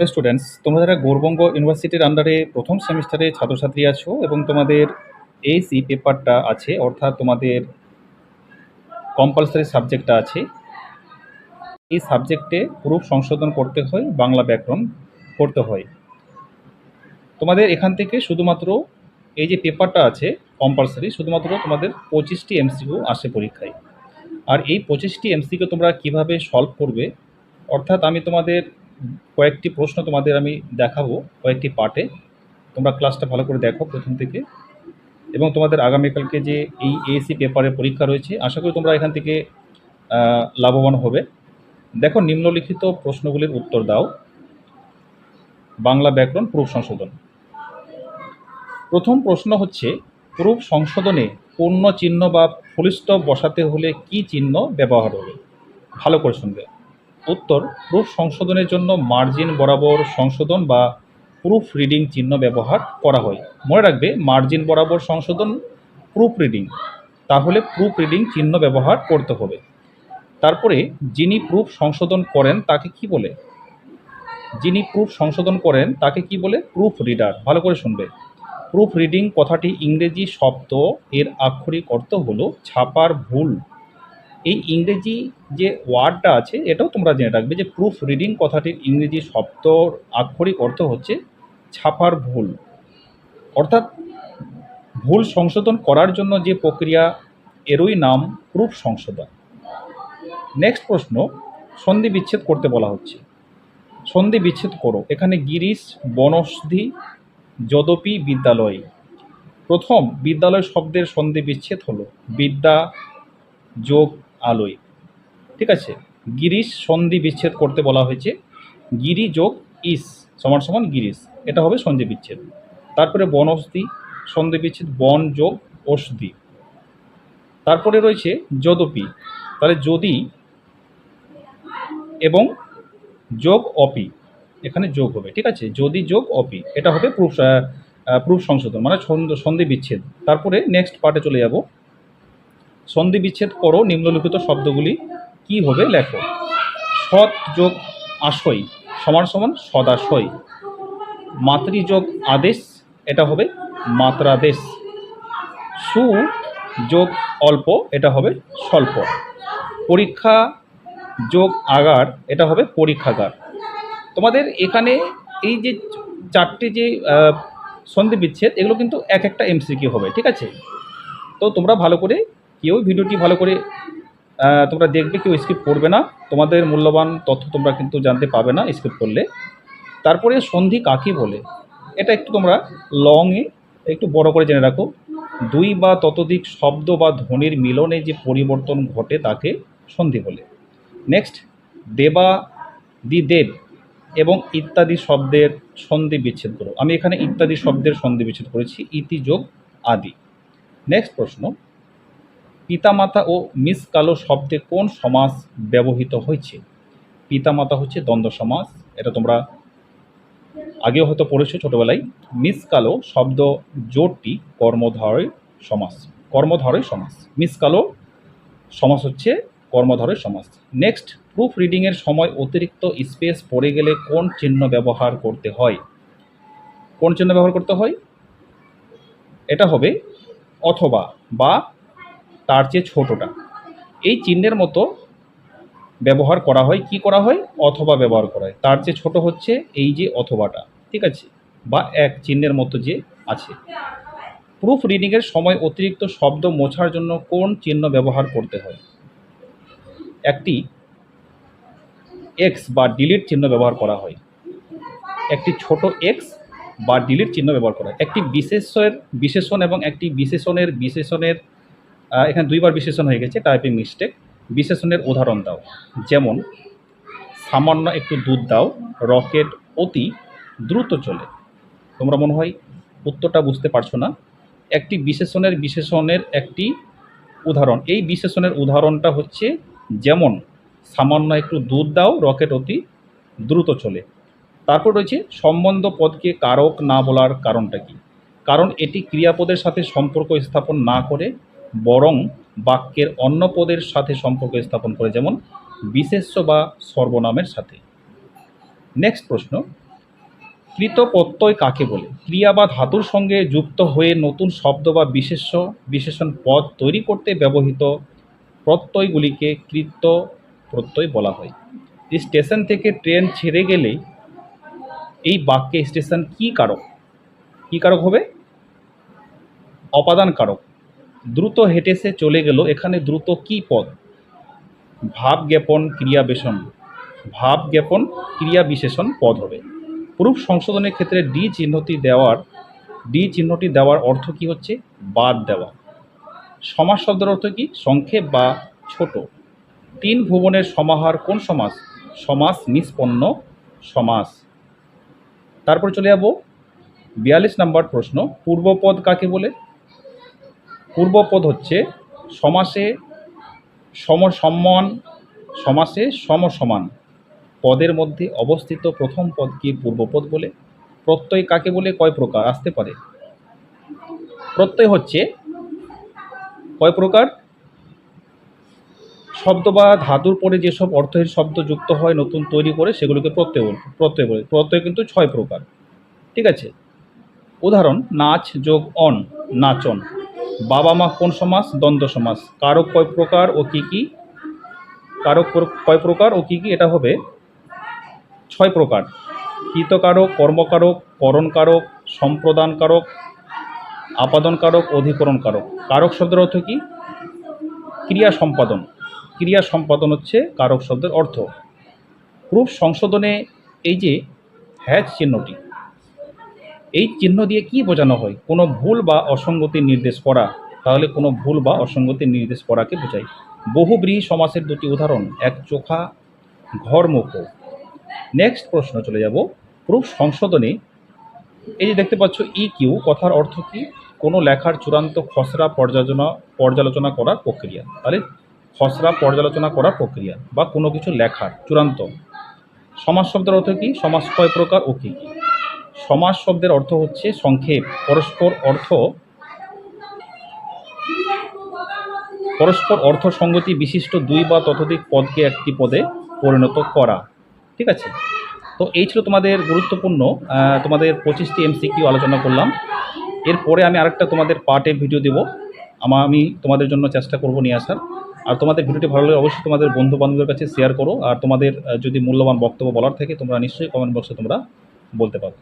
Students তোমরা যারা গৌরবঙ্গ ইউনিভার্সিটির আন্ডারে প্রথম সেমিস্টারে ছাত্রছাত্রী আছো এবং তোমাদের এইসি পেপারটা আছে, অর্থাৎ তোমাদের কম্পালসারি সাবজেক্টটা আছে, এই সাবজেক্টে প্রুফ সংশোধন করতে হয়, বাংলা ব্যাকরণ করতে হয়। তোমাদের এখান থেকে শুধুমাত্র এই যে পেপারটা আছে কম্পালসারি শুধুমাত্র তোমাদের পঁচিশটি এমসিকিউ আসে পরীক্ষায়। আর এই পঁচিশটি এমসিকিউ তোমরা কীভাবে সলভ করবে? অর্থাৎ আমি তোমাদের কয়েকটি প্রশ্ন তোমাদের আমি দেখাবো, কয়েকটি পার্টে তোমরা ক্লাসটা ভালো করে দেখো প্রথম থেকে। এবং তোমাদের আগামীকালকে যে এই এএসসি পেপারের পরীক্ষা রয়েছে, আশা করি তোমরা এখান থেকে লাভবান হবে। দেখো, নিম্নলিখিত প্রশ্নগুলির উত্তর দাও। বাংলা ব্যাকরণ, প্রুফ সংশোধন। প্রথম প্রশ্ন হচ্ছে, প্রুফ সংশোধনে পূর্ণ চিহ্ন বা ফুলস্টপ বসাতে হলে কি চিহ্ন ব্যবহার হবে? ভালো করে শুনবে। উত্তর, প্রুফ সংশোধনের জন্য মার্জিন বরাবর সংশোধন বা প্রুফ রিডিং চিহ্ন ব্যবহার করা হয়। মনে রাখবে, মার্জিন বরাবর সংশোধন, প্রুফ রিডিং। তাহলে প্রুফ রিডিং চিহ্ন ব্যবহার করতে হবে। তারপরে, যিনি প্রুফ সংশোধন করেন তাকে কি বলে? যিনি প্রুফ সংশোধন করেন তাকে কি বলে? Proof reader. ভালো করে শুনবে। প্রুফ রিডিং কথাটি ইংরেজি শব্দ এর আক্ষরিক অর্থ হলো ছাপার ভুল। এই ইংরেজি যে ওয়ার্ডটা আছে, এটাও তোমরা জেনে রাখবে যে প্রুফ রিডিং কথাটির ইংরেজি শব্দর আক্ষরিক অর্থ হচ্ছে ছাপার ভুল। অর্থাৎ ভুল সংশোধন করার জন্য যে প্রক্রিয়া, এরই নাম প্রুফ সংশোধন। নেক্সট প্রশ্ন, সন্ধি বিচ্ছেদ করতে বলা হচ্ছে। সন্ধি বিচ্ছেদ করো। এখানে গিরিশ বনস্ধি যদপি, বিদ্যালয়। প্রথম বিদ্যালয় শব্দের সন্ধি বিচ্ছেদ হলো বিদ্যা, যোগ আলোয়। ঠিক আছে? গিরিশ সন্ধি বিচ্ছেদ করতে বলা হয়েছে। গিরি যোগ ইস, সমান সমান গিরিশ। এটা হবে সন্ধি বিচ্ছেদ। তারপরে বনস্তি সন্ধি বিচ্ছেদ, বন যোগ ওষধি তারপরে রয়েছে যদপি। তাহলে যদি এবং যোগ অপি। এখানে যোগ হবে, ঠিক আছে? যদি যোগ অপি, এটা হবে প্রুফ প্রুফ সংশোধন মানে সন্ধ- বিচ্ছেদ। তারপরে নেক্সট পার্টে চলে যাব। সন্ধি বিচ্ছেদ করো নিম্নলিখিত শব্দগুলি। কি হবে? লেখো। সৎ যোগ আশয় সমান সমান সদাশয় মাতৃযোগ আদেশ, এটা হবে মাত্রাদেশ। সু যোগ অল্প, এটা হবে স্বল্প। পরীক্ষা যোগ আগার, এটা হবে পরীক্ষাগার। তোমাদের এখানে এই যে চারটে যে সন্ধি বিচ্ছেদ এগুলো কিন্তু এক একটা এমসিকিউ হবে, ঠিক আছে? তো তোমরা ভালো করে কেউ ভিডিওটি ভালো করে তোমরা দেখবে, কেউ স্কিপ করবে না। তোমাদের মূল্যবান তথ্য তোমরা কিন্তু জানতে পাবে না স্কিপ করলে। তারপরে সন্ধি কাকে বলে? এটা একটু তোমরা লংয়ে একটু বড় করে জেনে রাখো। দুই বা ততোধিক শব্দ বা ধ্বনির মিলনে যে পরিবর্তন ঘটে তাকে সন্ধি বলে। নেক্সট দেবা দি দেব এবং ইত্যাদি শব্দের সন্ধি বিচ্ছেদ করো। আমি এখানে ইত্যাদি শব্দের সন্ধি বিচ্ছেদ করেছি, ইতি যোগ আদি। নেক্সট প্রশ্ন পিতামাতা ও মিস কালো শব্দে কোন সমাস ব্যবহৃত হয়েছে? পিতামাতা হচ্ছে দ্বন্দ্ব সমাস এটা তোমরা আগেও হয়তো পড়েছো ছোটবেলায়। মিস কালো শব্দ জোটটি কর্মধারয় সমাস কর্মধারয় সমাস মিস কালো সমাস হচ্ছে কর্মধারয় সমাস নেক্সট প্রুফ রিডিংয়ের সময় অতিরিক্ত স্পেস পড়ে গেলে কোন চিহ্ন ব্যবহার করতে হয়? কোন চিহ্ন ব্যবহার করতে হয়? এটা হবে অথবা বা তার চেয়ে ছোটটা। এই চিহ্নের মতো ব্যবহার করা হয়, কি করা হয়? অথবা ব্যবহার করা হয়। তার চেয়ে ছোট হচ্ছে এই যে অথবাটা, ঠিক আছে? বা এক চিহ্নের মতো যে আছে। প্রুফ রিডিংয়ের সময় অতিরিক্ত শব্দ মোছার জন্য কোন চিহ্ন ব্যবহার করতে হয়? একটি এক্স বা ডিলিট চিহ্ন ব্যবহার করা হয়। একটি ছোট এক্স বা ডিলিট চিহ্ন ব্যবহার করা হয়। একটি বিশেষের বিশেষণ এবং একটি বিশেষণের বিশেষণের এখানে দুইবার বিশেষণ হয়ে গেছে টাইপিং মিস্টেক বিশেষণের উদাহরণ দাও। যেমন, সামান্য একটু দুধ দাও রকেট অতি দ্রুত চলে। তোমরা মনে হয় উত্তরটা বুঝতে পারছ না। একটি বিশেষণের বিশেষণের একটি উদাহরণ। এই বিশেষণের উদাহরণটা হচ্ছে, যেমন, সামান্য একটু দুধ দাও রকেট অতি দ্রুত চলে। তারপর রয়েছে, সম্বন্ধ পদকে কারক না বলার কারণটা কি? কারণ এটি ক্রিয়াপদের সাথে সম্পর্ক স্থাপন না করে বরং বাক্যের অন্য পদের সাথে সম্পর্ক স্থাপন করে, যেমন বিশেষ্য বা সর্বনামের সাথে। নেক্সট প্রশ্ন কৃত প্রত্যয় কাকে বলে? ক্রিয়া বা ধাতুর সঙ্গে যুক্ত হয়ে নতুন শব্দ বা বিশেষ্য, বিশেষণ পদ তৈরি করতে ব্যবহৃত প্রত্যয়গুলিকে কৃত প্রত্যয় বলা হয়। স্টেশন থেকে ট্রেন ছেড়ে গেলে এই বাক্যে স্টেশন কী কারক? কী কারক হবে? অপাদান কারক। দ্রুত হেঁটে সে চলে গেল। এখানে দ্রুত কী পদ ভাব জ্ঞাপন ক্রিয়া বেশন ভাব জ্ঞাপন ক্রিয়া বিশেষণ পদ হবে। প্রুফ সংশোধনের ক্ষেত্রে ডি চিহ্নটি দেওয়ার, ডি চিহ্নটি দেওয়ার অর্থ কি হচ্ছে? বাদ দেওয়া। সমাস শব্দের অর্থ কি? সংক্ষেপ বা ছোট। তিন ভুবনের সমাহার কোন সমাস? সমাস নিষ্পন্ন সমাস। তারপর চলে যাব। বিয়াল্লিশ নম্বর প্রশ্ন, পূর্বপদ কাকে বলে? পূর্বপদ হচ্ছে সমাসে সমসম্মান, সমাসে সমসমান। পদের মধ্যে অবস্থিত প্রথম পদকে পূর্বপদ বলে? প্রত্যয় কাকে বলে? কয় প্রকার? আসতে পারে। প্রত্যয় হচ্ছে কয় প্রকার? শব্দ বা ধাতুর পরে যেসব অর্থহীন শব্দ যুক্ত হয়, নতুন তৈরি করে সেগুলোকে প্রত্যয় বল প্রত্যয় বলে। প্রত্যয় কিন্তু ছয় প্রকার। ঠিক আছে? উদাহরণ, নাচ যোগ অন, নাচন। বাবা মা কোন সমাস দ্বন্দ্ব সমাস কারক কয় প্রকার ও কি কি? কারক কয় প্রকার ও কি কি? এটা হবে ছয় প্রকার। কৃতকারক কর্মকারক, করণকারক, সম্প্রদানকারক, আপাদনকারক, অধিকরণকারক। কারক শব্দের অর্থ কি? ক্রিয়া সম্পাদন। ক্রিয়া সম্পাদন হচ্ছে কারক শব্দের অর্থ। প্রুফ সংশোধনে এই যে হ্যাচ চিহ্নটি এই চিহ্ন দিয়ে কি বোঝানো হয়? কোনো ভুল বা অসঙ্গতির নির্দেশ করা? তাহলে কোনো ভুল বা অসঙ্গতির নির্দেশ করাকে বোঝায়। বহুব্রীহি সমাসের দুটি উদাহরণ, এক চোখা ঘরমুখ নেক্সট প্রশ্ন চলে যাব। প্রুফ সংশোধনে। এই যে দেখতে পাচ্ছ ই কিউ কথার অর্থ কি? কোনো লেখার চূড়ান্ত খসড়া পর্যালোচনা পর্যালোচনা করার প্রক্রিয়া। তাহলে খসড়া পর্যালোচনা করার প্রক্রিয়া বা কোনো কিছু লেখার চূড়ান্ত। সমাজ শব্দের অর্থ কি? সমাজ কয় প্রকার ও কী কী? সমাজ শব্দের অর্থ হচ্ছে সংক্ষেপ। পরস্পর অর্থ পরস্পর অর্থ সঙ্গতি বিশিষ্ট দুই বা ততোধিক পদকে একটি পদে পরিণত করা। ঠিক আছে? তো এই ছিল তোমাদের গুরুত্বপূর্ণ তোমাদের পঁচিশটি এমসিকিউ আলোচনা করলাম। এরপরে আমি আরেকটা তোমাদের পার্টে ভিডিও দেবো। আমা আমি তোমাদের জন্য চেষ্টা করব নিয়ে আসার। আর তোমাদের ভিডিওটি ভালো লাগলে অবশ্যই তোমাদের বন্ধু বান্ধবের কাছে শেয়ার করো। আর তোমাদের যদি মূল্যবান বক্তব্য বলার থাকে, তোমরা নিশ্চয়ই কমেন্ট বক্সে তোমরা বলতে পারো।